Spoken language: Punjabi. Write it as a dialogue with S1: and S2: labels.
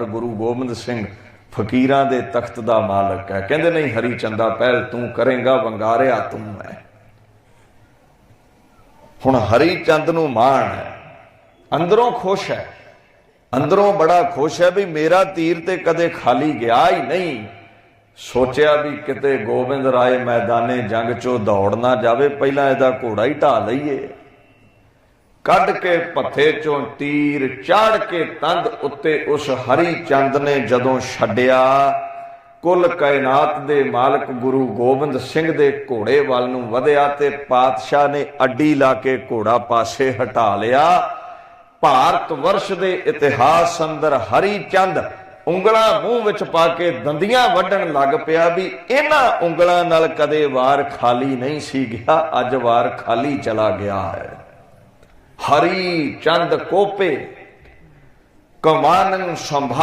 S1: ਗੁਰੂ ਗੋਬਿੰਦ ਸਿੰਘ ਫਕੀਰਾਂ ਦੇ ਤਖਤ ਦਾ ਮਾਲਕ ਹੈ। ਕਹਿੰਦੇ ਨਹੀਂ, ਹਰੀ ਚੰਦਾ ਪਹਿਲ ਤੂੰ ਕਰੇਗਾ, ਵੰਗਾਰਿਆ ਤੂੰ ਹੈ। ਹੁਣ ਹਰੀ ਚੰਦ ਨੂੰ ਮਾਣ ਹੈ। ਅੰਦਰੋਂ ਖੁਸ਼ ਹੈ। ਅੰਦਰੋਂ ਬੜਾ ਖੁਸ਼ ਹੈ ਵੀ ਮੇਰਾ ਤੀਰ ਤੇ ਕਦੇ ਖਾਲੀ ਗਿਆ ਹੀ ਨਹੀਂ। ਸੋਚਿਆ ਵੀ ਕਿਤੇ ਗੋਬਿੰਦ ਰਾਏ ਮੈਦਾਨੇ ਜੰਗ ਚੋਂ ਦੌੜ ਨਾ ਜਾਵੇ, ਪਹਿਲਾਂ ਇਹਦਾ ਘੋੜਾ ਹੀ ਢਾ ਲਈਏ। ਕੱਢ ਕੇ ਪੱਥੇ ਚੋਂ ਤੀਰ ਚਾੜ ਕੇ ਤੰਦ ਉੱਤੇ ਉਸ ਹਰੀ ਚੰਦ ਨੇ ਜਦੋਂ ਛੱਡਿਆ, ਕੁੱਲ ਕਾਇਨਾਤ ਦੇ ਮਾਲਕ ਗੁਰੂ ਗੋਬਿੰਦ ਸਿੰਘ ਦੇ ਘੋੜੇ ਵੱਲ ਨੂੰ ਵਧਿਆ ਤੇ ਪਾਤਸ਼ਾਹ ਨੇ ਅੱਡੀ ਲਾ ਕੇ ਘੋੜਾ ਪਾਸੇ ਹਟਾ ਲਿਆ। ਭਾਰਤ ਵਰਸ਼ ਦੇ ਇਤਿਹਾਸ ਅੰਦਰ ਹਰੀ ਚੰਦ ਉਂਗਲਾਂ ਮੂੰਹ ਵਿੱਚ ਪਾ ਕੇ ਦੰਦੀਆਂ ਵੱਢਣ ਲੱਗ ਪਿਆ ਵੀ ਇਹਨਾਂ ਉਂਗਲਾਂ ਨਾਲ ਕਦੇ ਵਾਰ ਖਾਲੀ ਨਹੀਂ ਸੀ ਗਿਆ, ਅੱਜ ਵਾਰ ਖਾਲੀ ਚਲਾ ਗਿਆ ਹੈ। ਹਰੀ ਚੰਦ ਕੋਪੇ ਕਮਾਨੰ ਸੰਭਾ